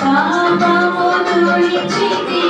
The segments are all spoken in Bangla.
Papa, would you reach me?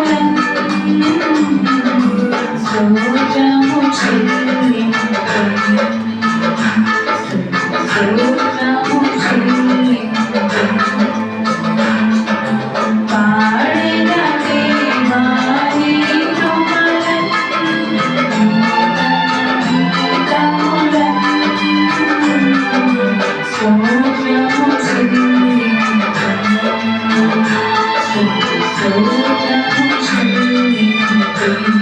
Thank you.